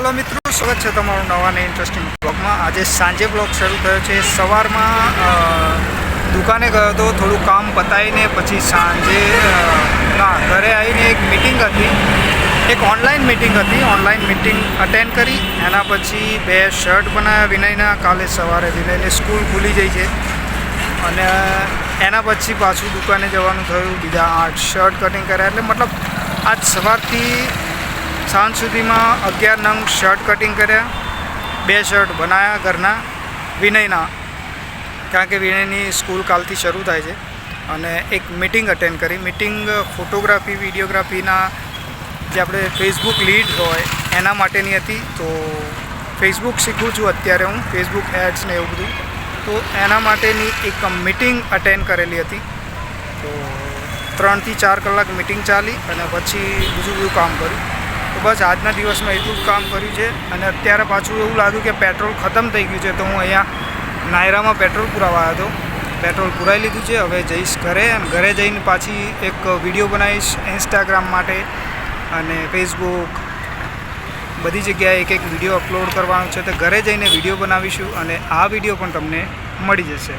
Hello મિત્રો, સ્વાગત છે તમારું નવા ને ઇન્ટરેસ્ટિંગ બ્લોગમાં આજે સાંજે બ્લોગ શરૂ થયો છે. સવારમાં દુકાને ગયો હતો થોડું કામ પતાવીને પછી સાંજે ના, ઘરે આવીને એક મિટિંગ હતી. એક ઓનલાઈન મિટિંગ હતી. ઓનલાઈન મિટિંગ અટેન્ડ કરી. એના પછી બે શર્ટ બનાવ્યા વિનયના. કાલે સવારે વિનયને સ્કૂલ ખુલી જાય છે. અને એના પછી પાછું દુકાને જવાનું થયું. બીજા આઠ શર્ટ કટિંગ કર્યા. એટલે મતલબ આજ સવારથી સાંજ સુધીમાં અગિયાર નંગ શર્ટ કટિંગ કર્યા. બે શર્ટ બનાવ્યા ઘરના વિનયના, કારણ કે વિનયની સ્કૂલ કાલથી શરૂ થાય છે. અને એક મિટિંગ અટેન્ડ કરી. મિટિંગ ફોટોગ્રાફી વિડીયોગ્રાફીના જે આપણે ફેસબુક લીડ હોય, એના માટેની હતી. તો ફેસબુક શીખું છું અત્યારે હું ફેસબુક એડ્સ ને એવું બધું. તો એના માટેની એક મિટિંગ અટેન્ડ કરેલી હતી. તો ત્રણથી ચાર કલાક મિટિંગ ચાલી અને પછી બીજું બધું કામ કર્યું. તો બસ આજના દિવસમાં એટલું જ કામ કર્યું છે અને અત્યારે પાછું એવું લાગ્યું કે પેટ્રોલ ખતમ થઈ ગયું છે તો હું અહીંયા નાયરામાં પેટ્રોલ પુરાવા હતો. પેટ્રોલ પુરાઈ લીધું છે. હવે જઈશ ઘરે અને ઘરે જઈને પાછી એક વીડિયો બનાવીશ ઇન્સ્ટાગ્રામ માટે અને ફેસબુક બધી જગ્યાએ એક એક વીડિયો અપલોડ કરવાનો છે. તો ઘરે જઈને વીડિયો બનાવીશું અને આ વીડિયો પણ તમને મળી જશે.